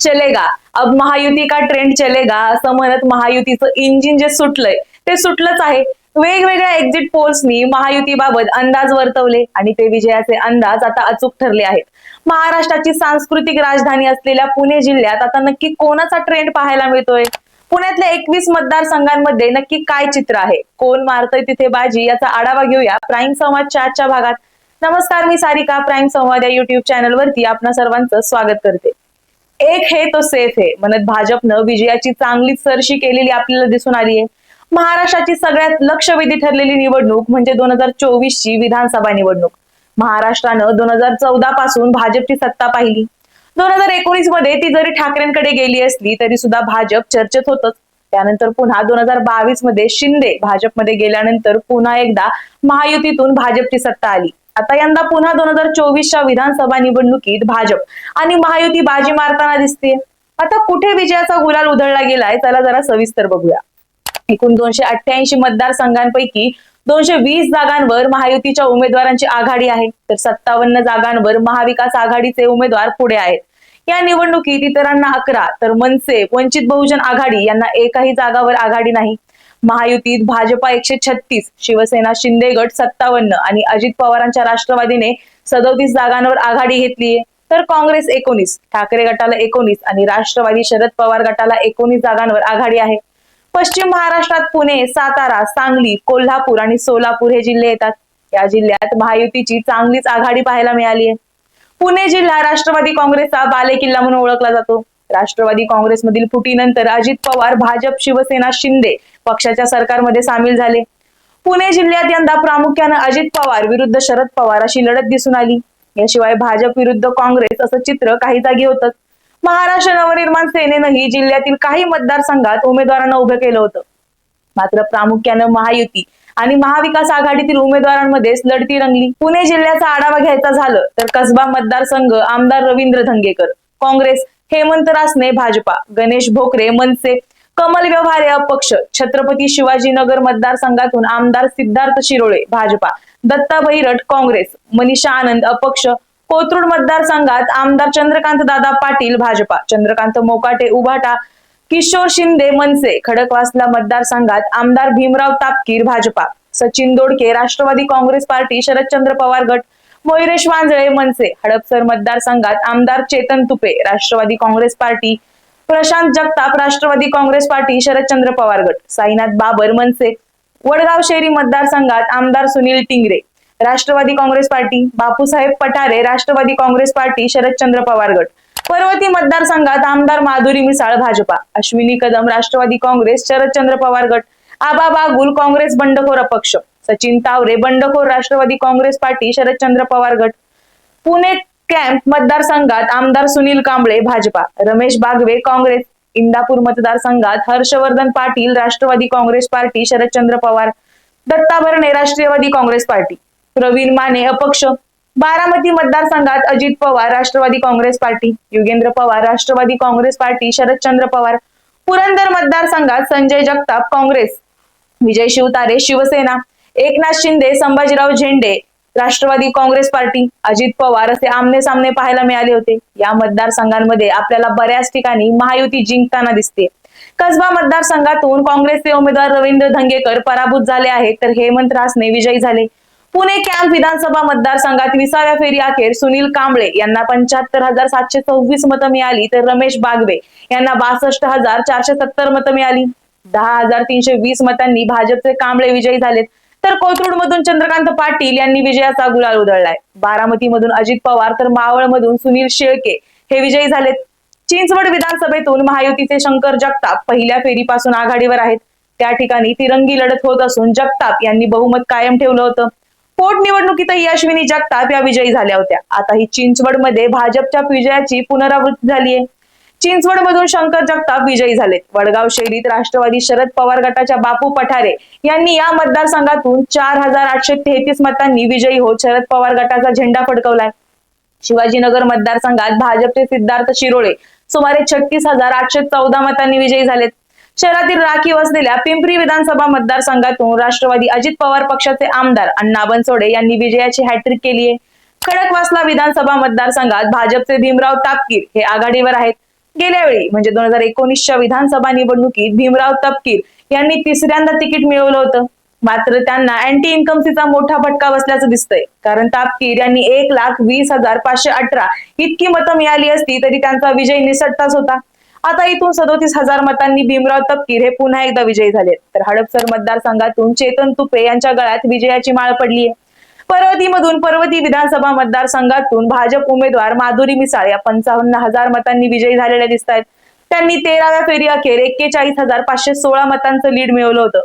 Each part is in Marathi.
चलेगा. अब महायुती का ट्रेंड चलेगा. असं म्हणत महायुतीचं इंजिन जे सुटलंय ते सुटलंच आहे. वेगवेगळ्या एक्झिट पोल्सनी महायुतीबाबत अंदाज वर्तवले आणि ते विजयाचे अंदाज आता अचूक ठरले आहेत. महाराष्ट्राची सांस्कृतिक राजधानी असलेल्या पुणे जिल्ह्यात आता नक्की कोणाचा ट्रेंड पाहायला मिळतोय? पुण्यातल्या एकवीस मतदारसंघांमध्ये नक्की काय चित्र आहे? कोण मारतय तिथे बाजी? याचा आढावा घेऊया प्राईम संवाद चारच्या भागात. नमस्कार मी सारिका. प्राईम संवाद या युट्यूब चॅनलवरती आपणा सर्वांचं स्वागत करते. एक हे तो सेफ आहे. म्हणत भाजपनं विजयाची चांगलीच सरशी केलेली आपल्याला दिसून आली आहे. महाराष्ट्राची सगळ्यात लक्षवेधी ठरलेली निवडणूक म्हणजे दोन हजार चोवीस ची विधानसभा निवडणूक. महाराष्ट्रानं दोन हजार चौदा पासून भाजपची सत्ता पाहिली. दोन हजार एकोणीसमध्ये ती जरी ठाकरेंकडे गेली असली तरी सुद्धा भाजप चर्चेत होतच त्यानंतर पुन्हा दोन हजार बावीसमध्ये शिंदे भाजपमध्ये गेल्यानंतर पुन्हा एकदा महायुतीतून भाजपची सत्ता आली. आता यंदा पुन्हा दोन हजार चोवीसच्या विधानसभा निवडणुकीत भाजप आणि महायुती बाजी मारताना दिसते आता कुठे विजयाचा गुलाल उधळला गेलाय? त्याला जरा सविस्तर बघूया. एकूण दोनशे अठ्ठ्याऐंशी मतदारसंघांपैकी दोनशे वीस जागांवर महायुतीच्या उमेदवारांची आघाडी आहे. तर सत्तावन्न जागांवर महाविकास आघाडीचे उमेदवार पुढे आहेत. या निवडणुकीत इतरांना अकरा तर मनसे वंचित बहुजन आघाडी यांना एकही जागावर आघाडी नाही. महायुतीत भाजपा एकशे छत्तीस शिवसेना शिंदे गट सत्तावन्न आणि अजित पवारांच्या राष्ट्रवादीने सदोतीस जागांवर आघाडी घेतलीये. तर काँग्रेस एकोणीस ठाकरे गटाला एकोणीस आणि राष्ट्रवादी शरद पवार गटाला एकोणीस जागांवर आघाडी आहे. पश्चिम महाराष्ट्रात पुणे सातारा सांगली कोल्हापूर आणि सोलापूर हे जिल्हे येतात. या जिल्ह्यात महायुतीची चांगलीच आघाडी पाहायला मिळाली आहे पुणे जिल्हा राष्ट्रवादी काँग्रेसचा बालेकिल्ला म्हणून ओळखला जातो. राष्ट्रवादी काँग्रेसमधील फुटीनंतर अजित पवार भाजप शिवसेना शिंदे पक्षाच्या सरकारमध्ये सामील झाले. पुणे जिल्ह्यात यंदा प्रामुख्यानं अजित पवार विरुद्ध शरद पवार अशी लढत दिसून आली. याशिवाय भाजप विरुद्ध काँग्रेस असं चित्र काही जागी होतं. महाराष्ट्र नवनिर्माण सेनेनंही जिल्ह्यातील काही मतदारसंघात उमेदवारांना उभं केलं होतं. मात्र प्रामुख्यानं महायुती आणि महाविकास आघाडीतील उमेदवारांमध्येच लढती रंगली. पुणे जिल्ह्याचा आढावा घ्यायचा झालं तर कसबा मतदारसंघ आमदार रवींद्र धंगेकर काँग्रेस हेमंत रासने भाजपा गणेश भोकरे मनसे कमल व्यवहारे अपक्ष छत्रपती शिवाजीनगर मतदारसंघातून आमदार सिद्धार्थ शिरोळे भाजपा दत्ता भैरट काँग्रेस मनीषा आनंद अपक्ष कोथरूड मतदारसंघात आमदार चंद्रकांत दादा पाटील भाजपा चंद्रकांत मोकाटे उभाटा किशोर शिंदे मनसे खडकवासला मतदारसंघात आमदार भीमराव तापकीर भाजपा सचिन दोडके राष्ट्रवादी काँग्रेस पार्टी शरदचंद्र पवार गट मोहिरेश वांजळे मनसे हडपसर मतदारसंघात आमदार चेतन तुपे राष्ट्रवादी काँग्रेस पार्टी प्रशांत जगताप राष्ट्रवादी काँग्रेस पार्टी शरदचंद्र पवार गट साईनाथ बाबर मनसे वडगाव शेरी मतदारसंघात आमदार सुनील टिंगरे राष्ट्रवादी काँग्रेस पार्टी बापूसाहेब पठारे राष्ट्रवादी काँग्रेस पार्टी शरदचंद्र पवार गट पर्वती मतदारसंघात आमदार माधुरी मिसाळ भाजपा अश्विनी कदम राष्ट्रवादी काँग्रेस शरदचंद्र पवार गट आबा बागुल काँग्रेस बंडखोर अपक्ष सचिन तावरे बंडखोर राष्ट्रवादी काँग्रेस पार्टी शरदचंद्र पवार गट पुणे कॅम्प मतदारसंघात आमदार सुनील कांबळे भाजपा रमेश बागवे काँग्रेस इंदापूर मतदारसंघात हर्षवर्धन पाटील राष्ट्रवादी काँग्रेस पार्टी शरदचंद्र पवार दत्ता भरणे राष्ट्रवादी काँग्रेस पार्टी प्रवीण माने अपक्ष बारामती मतदारसंघात अजित पवार राष्ट्रवादी काँग्रेस पार्टी युगेंद्र पवार राष्ट्रवादी काँग्रेस पार्टी शरदचंद्र पवार पुरंदर मतदारसंघात संजय जगताप काँग्रेस विजय शिवतारे शिवसेना एकनाथ शिंदे संभाजीराव झेंडे राष्ट्रवादी काँग्रेस पार्टी अजित पवार असे आमने सामने पाहायला मिळाले होते. या मतदारसंघांमध्ये आपल्याला बऱ्याच ठिकाणी महायुती जिंकताना दिसते. कसबा मतदारसंघातून काँग्रेसचे उमेदवार रवींद्र धंगेकर पराभूत झाले आहेत तर हेमंत रासने विजयी झाले. पुणे कॅम्प विधानसभा मतदारसंघात विसाव्या फेरी अखेर सुनील कांबळे यांना पंच्याहत्तर हजार सातशे सव्वीस मतं मिळाली तर रमेश बागवे यांना बासष्ट हजार चारशे सत्तर मतं मिळाली. दहा हजार तीनशे वीस मतांनी भाजपचे कांबळे विजयी झालेत. तर कोथरूड मधून चंद्रकांत पाटील यांनी विजयाचा गुलाल उधळलाय. बारामती मधून अजित पवार तर मावळ मधून सुनील शेळके. हे विजयी झालेत. चिंचवड विधानसभेतून महायुतीचे शंकर जगताप पहिल्या फेरीपासून आघाडीवर आहेत. त्या ठिकाणी तिरंगी लढत होत असून जगताप यांनी बहुमत कायम ठेवलं होतं. पोटनिवडणुकीतही अश्विनी जगताप या विजयी झाल्या होत्या. आता ही चिंचवडमध्ये भाजपच्या विजयाची पुनरावृत्ती झालीय. चिंचवडमधून चिंचवड मधून शंकर जगताप विजयी झालेत वडगाव शैलीत राष्ट्रवादी शरद पवार गटाच्या बापू पठारे यांनी या मतदारसंघातून चार हजार आठशे तेहतीस मतांनी विजयी होत शरद पवार गटाचा झेंडा फडकवलाय. शिवाजीनगर मतदारसंघात भाजपचे सिद्धार्थ शिरोळे सुमारे छत्तीस हजार आठशे चौदा मतांनी विजयी झालेत. शहरातील राखीव असलेल्या पिंपरी विधानसभा मतदारसंघातून राष्ट्रवादी अजित पवार पक्षाचे आमदार अण्णा बनसोडे यांनी विजयाची हॅट्रिक केली आहे खडकवासला विधानसभा मतदारसंघात भाजपचे भीमराव तापकीर हे आघाडीवर आहेत. गेल्या वेळी म्हणजे दोन हजार एकोणीसच्या विधानसभा निवडणुकीत भीमराव तपकीर यांनी तिसऱ्यांदा तिकीट मिळवलं होतं. मात्र त्यांना अँटी इन्कमसीचा मोठा फटका बसल्याचं दिसतंय. कारण तापकीर यांनी एक लाख वीस हजार पाचशे अठरा इतकी मतं मिळाली असती तरी त्यांचा विजय निसटताच होता. आता इथून सदोतीस हजार मतांनी भीमराव तपकीर हे पुन्हा एकदा विजयी झाले तर हडपसर मतदारसंघातून चेतन तुपे यांच्या गळ्यात विजयाची माळ पडली आहे पर्वतीमधून पर्वती विधानसभा मतदारसंघातून भाजप उमेदवार माधुरी मिसाळ या पंचावन्न हजार मतांनी विजयी झालेल्या दिसत आहेत त्यांनी तेराव्या फेरी अखेर एक्केचाळीस हजार पाचशे सोळा मतांचं लीड मिळवलं होतं.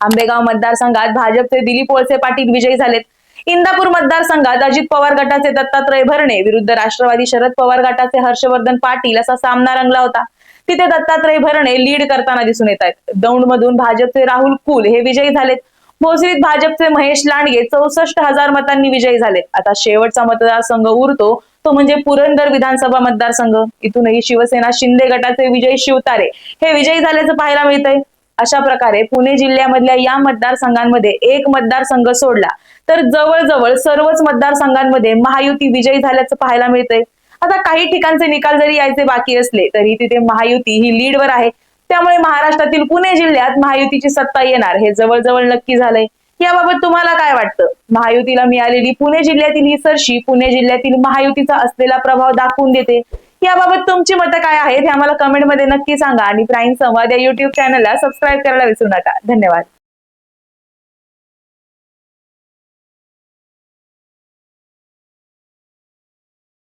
आंबेगाव मतदारसंघात भाजपचे दिलीप वळसे पाटील विजयी झालेत. इंदापूर मतदारसंघात अजित पवार गटाचे दत्तात्रय भरणे विरुद्ध राष्ट्रवादी शरद पवार गटाचे हर्षवर्धन पाटील असा सामना रंगला होता. तिथे दत्तात्रय भरणे लीड करताना दिसून येत आहेत दौंड मधून भाजपचे राहुल कुल हे विजयी झालेत. भोसरीत भाजपचे महेश लांडगे चौसष्ट हजार मतांनी विजयी झाले आता शेवटचा मतदारसंघ उरतो तो म्हणजे पुरंदर विधानसभा मतदारसंघ. इथूनही शिवसेना शिंदे गटाचे विजय शिवतारे. हे विजयी झाल्याचं पाहायला मिळतंय. अशा प्रकारे पुणे जिल्ह्यामधल्या या मतदारसंघांमध्ये एक मतदारसंघ सोडला. तर जवळजवळ सर्वच मतदारसंघांमध्ये महायुती विजयी झाल्याचं पाहायला मिळतंय. आता काही ठिकाणचे निकाल जरी यायचे बाकी असले तरी तिथे महायुती ही लीडवर आहे. त्यामुळे महाराष्ट्रातील पुणे जिल्ह्यात महायुतीची सत्ता येणार. हे जवळजवळ नक्की झालंय. याबाबत तुम्हाला काय वाटतं? महायुतीला मिळालेली पुणे जिल्ह्यातील ही सरशी पुणे जिल्ह्यातील महायुतीचा असलेला प्रभाव दाखवून देते. याबाबत तुमची मतं काय आहेत हे आम्हाला कमेंटमध्ये नक्की सांगा आणि प्राईम संवाद या युट्यूब चॅनलला सबस्क्राईब करायला विसरू नका. धन्यवाद.